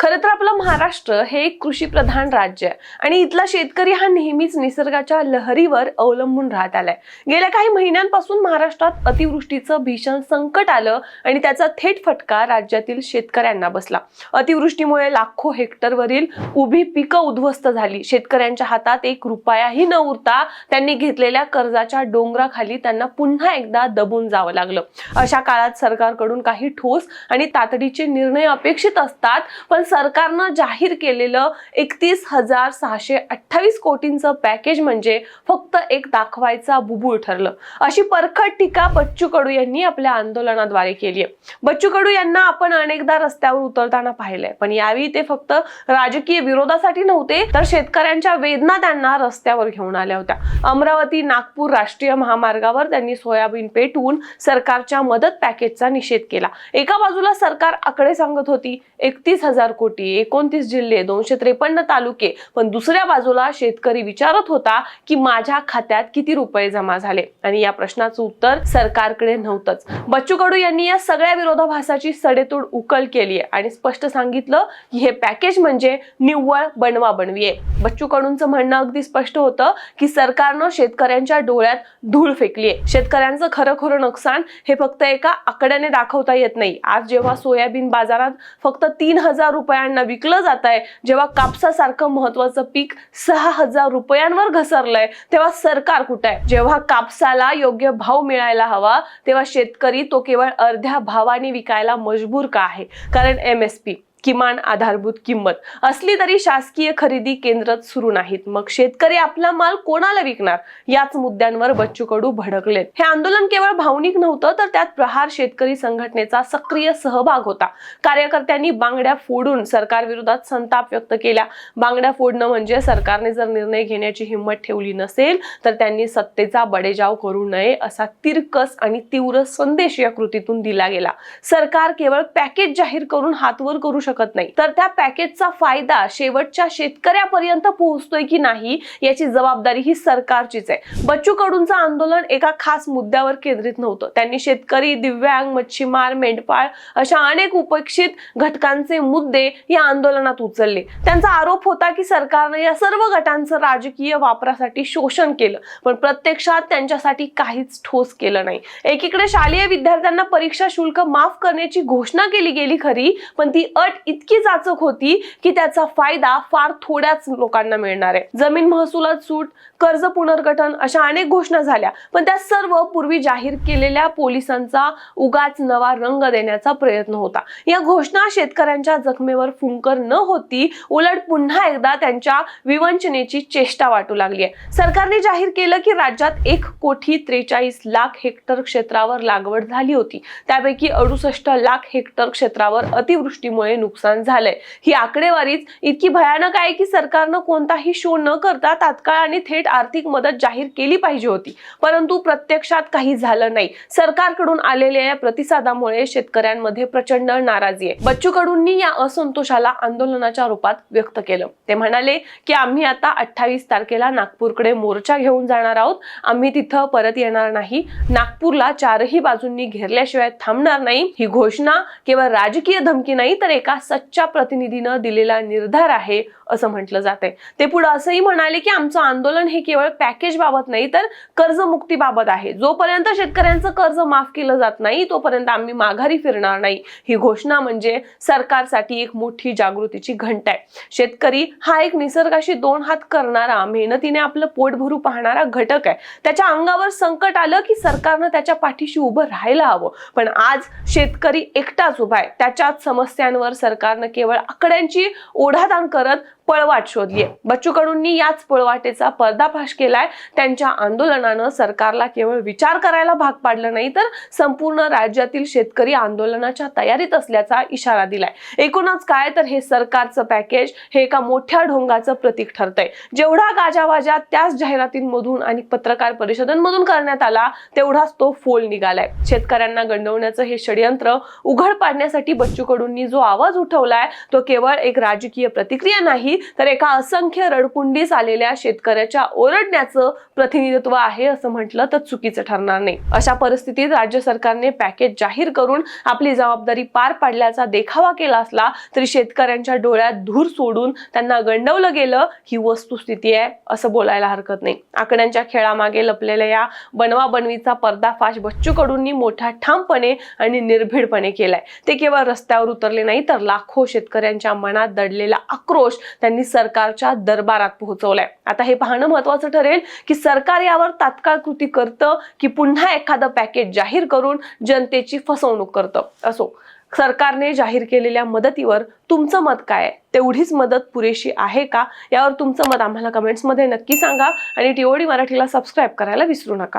खरं तर आपलं महाराष्ट्र हे एक कृषी प्रधान राज्य आहे. आणि इथला शेतकरी हा नेहमीच निसर्गाच्या लहरीवर अवलंबून राहत आलाय. गेल्या काही महिन्यांपासून महाराष्ट्रात अतिवृष्टीचं भीषण संकट आलं आणि त्याचा थेट फटका राज्यातील शेतकऱ्यांना बसला. अतिवृष्टीमुळे लाखो हेक्टरवरील उभी पिकं उद्ध्वस्त झाली. शेतकऱ्यांच्या हातात एक रुपयाही न उरता त्यांनी घेतलेल्या कर्जाच्या डोंगराखाली त्यांना पुन्हा एकदा दबून जावं लागलं. अशा काळात सरकारकडून काही ठोस आणि तातडीचे निर्णय अपेक्षित असतात पण सरकारनं जाहीर केलेलं एकतीस हजार सहाशे अठ्ठावीस कोटींचं पॅकेज म्हणजे फक्त एक दाखवायचा बुबुळ ठरलं. अशी परखड टीका बच्चू कडू यांनी आपल्या आंदोलनाद्वारे केली आहे बच्चू कडू यांना आपण अनेकदा रस्त्यावर उतरताना पाहिलंय. पण यावेळी ते फक्त राजकीय विरोधासाठी नव्हते तर शेतकऱ्यांच्या वेदना त्यांना रस्त्यावर घेऊन आल्या होत्या. अमरावती नागपूर राष्ट्रीय महामार्गावर त्यांनी सोयाबीन पेटवून सरकारच्या मदत पॅकेजचा निषेध केला. एका बाजूला सरकार आकडे सांगत होती एकतीस हजार कोटी एकोणतीस जिल्हे दोनशे त्रेपन्न तालुके पण दुसऱ्या बाजूला शेतकरी विचारत होता की माझ्या खात्यात किती रुपये जमा झाले? आणि या प्रश्नाचं उत्तर सरकारकडे नव्हतंच. बच्चू कडू यांनी या सगळ्या विरोधाभासाची सडेतोड उकल केली आहे आणि स्पष्ट सांगितलं की हे पॅकेज म्हणजे निव्वळ बनवा बनवी आहे बच्चू कडूंचं म्हणणं अगदी स्पष्ट होतं की सरकारनं शेतकऱ्यांच्या डोळ्यात धूळ फेकली आहे शेतकऱ्यांचं खरं खरं नुकसान हे फक्त एका आकड्याने दाखवता येत नाही. आज जेव्हा सोयाबीन बाजारात फक्त तीन हजार रुपये रुपयांना विकलं जात आहे जेव्हा कापसासारखं महत्वाचं पीक सहा हजार रुपयांवर घसरलंय तेव्हा सरकार कुठं आहे जेव्हा कापसाला योग्य भाव मिळायला हवा तेव्हा शेतकरी तो केवळ अर्ध्या भावाने विकायला मजबूर का आहे? कारण एम एस पी किमान आधारभूत किंमत. असली तरी शासकीय खरेदी केंद्र सुरू नाहीत. मग शेतकरी आपला माल कोणाला विकणार? याच मुद्द्यांवर बच्चू कडू भडकलेत. हे आंदोलन केवळ भावनिक नव्हतं तर त्यात प्रहार शेतकरी संघटनेचा सक्रिय सहभाग होता. कार्यकर्त्यांनी बांगड्या फोडून सरकार विरोधात संताप व्यक्त केला. बांगड्या फोडणं म्हणजे सरकारने जर निर्णय घेण्याची हिंमत ठेवली नसेल तर त्यांनी सत्तेचा बडेजाव करू नये असा तिरकस आणि तीव्र संदेश या कृतीतून दिला गेला. सरकार केवळ पॅकेज जाहीर करून हातवर करू शकत नाही. तर त्या पॅकेजचा फायदा शेवटच्या शेतकऱ्यापर्यंत पोहोचतोय की नाही याची जबाबदारी ही सरकारचीच आहे. बच्चू कडूंचं आंदोलन एका खास मुद्द्यावर केंद्रित नव्हतं. त्यांनी शेतकरी दिव्यांग मच्छीमार मेंढपाळ अशा अनेक उपेक्षित घटकांचे मुद्दे या आंदोलनात उचलले. त्यांचा आरोप होता की सरकारनं या सर्व गटांचं राजकीय वापरासाठी शोषण केलं पण प्रत्यक्षात त्यांच्यासाठी काहीच ठोस केलं नाही. एकीकडे शालेय विद्यार्थ्यांना परीक्षा शुल्क माफ करण्याची घोषणा केली गेली खरी पण ती अट इतकी जाचक होती की त्याचा फायदा फार थोड्याच लोकांना मिळणार आहे. जमीन महसुलात सूट कर्ज पुनर्गठन अशा अनेक घोषणा झाल्या. पण त्या सर्व पूर्वी जाहीर केलेल्या पोलिसांचा उगाच नवा रंग देण्याचा प्रयत्न होता. या घोषणा शेतकऱ्यांच्या जखमेवर फुंकर न होती उलट पुन्हा एकदा त्यांच्या विवंचनेची चेष्टा वाटू लागली आहे. सरकारने जाहीर केलं की राज्यात एक कोटी त्रेचाळीस लाख हेक्टर क्षेत्रावर लागवड झाली होती. त्यापैकी अडुसष्ट लाख हेक्टर क्षेत्रावर अतिवृष्टीमुळे नुकसान नुकसान झालंय. ही आकडेवारीच इतकी भयानक आहे की सरकारनं कोणताही शो न करता तात्काळ आणि थेट आर्थिक मदत जाहीर केली पाहिजे होती. परंतु प्रत्यक्षात काही झालं नाही. सरकारकडून आलेल्या या प्रतिसादामुळे शेतकऱ्यांमध्ये प्रचंड नाराजी आहे. बच्चू कडूंनी या असंतोषाला आंदोलनाच्या रूपात व्यक्त केलं. ते म्हणाले की आम्ही आता अठ्ठावीस तारखेला नागपूरकडे मोर्चा घेऊन जाणार आहोत. आम्ही तिथं परत येणार नाही. नागपूरला चारही बाजूंनी घेरल्याशिवाय थांबणार नाही. ही घोषणा केवळ राजकीय धमकी नाही तर एका सच्च्या प्रतिनिधीनं दिलेला निर्धार आहे असं म्हटलं जाते ते पुढे असंही म्हणाले की आमचं आंदोलन हे केवळ पॅकेज बाबत नाही तर कर्जमुक्तीबाबत आहे. जोपर्यंत शेतकऱ्यांचं कर्ज माफ केलं जात नाही तोपर्यंत आम्ही माघारी फिरणार नाही. ही घोषणा म्हणजे सरकारसाठी एक मोठी जागृतीची घंटा आहे. शेतकरी हा एक निसर्गाशी दोन हात करणारा मेहनतीने आपलं पोट भरू पाहणारा घटक आहे. त्याच्या अंगावर संकट आलं की सरकारनं त्याच्या पाठीशी उभं राहायला हवं. पण आज शेतकरी एकटाच उभा आहे. त्याच्याच समस्यांवर सरकारनं केवळ आकड्यांची ओढाताण करत पळवाट शोधली आहे बच्चू कडूंनी याच पळवाटेचा पर्दाफाश केलाय. त्यांच्या आंदोलनानं सरकारला केवळ विचार करायला भाग पाडलं नाही तर संपूर्ण राज्यातील शेतकरी आंदोलनाच्या तयारीत असल्याचा इशारा दिलाय. एकूणच काय तर हे सरकारचं पॅकेज हे एका मोठ्या ढोंगाचं प्रतीक ठरतंय. जेवढा गाजावाजा त्याच जाहिरातींमधून आणि पत्रकार परिषदांमधून करण्यात आला तेवढाच तो फोल निघालाय. शेतकऱ्यांना गंडवण्याचं हे षडयंत्र उघड पाडण्यासाठी बच्चू कडूंनी जो आवाज उठवलाय तो केवळ एक राजकीय प्रतिक्रिया नाही तर एका असंख्य रडकुंडीस आलेल्या शेतकऱ्याच्या ओरडण्याचं प्रतिनिधित्व आहे असं म्हटलं तर चुकीचं ठरणार नाही. अशा परिस्थितीत राज्य सरकारने पॅकेज जाहीर करून आपली जबाबदारी पार पाडल्याचा देखावा केला असला तरी शेतकऱ्यांच्या डोळ्यात धूर सोडून त्यांना गंडवलं गेलं ही वस्तुस्थिती आहे असं बोलायला हरकत नाही. आकड्यांच्या खेळामागे लपलेल्या या बनवा बनवीचा पर्दाफाश बच्चू कडूंनी मोठ्या ठामपणे आणि निर्भीडपणे केलाय. ते केवळ रस्त्यावर उतरले नाही तर लाखो शेतकऱ्यांच्या मनात दडलेला आक्रोश त्यांनी सरकारच्या दरबारात पोहोचवलाय. आता हे पाहणं महत्वाचं ठरेल की सरकार यावर तात्काळ कृती करतं की पुन्हा एखादं पॅकेज जाहीर करून जनतेची फसवणूक करतं? असो सरकारने जाहीर केलेल्या मदतीवर तुमचं मत काय तेवढीच मदत पुरेशी आहे का? यावर तुमचं मत आम्हाला कमेंट्समध्ये नक्की सांगा आणि टीओडी मराठीला सबस्क्राईब करायला विसरू नका.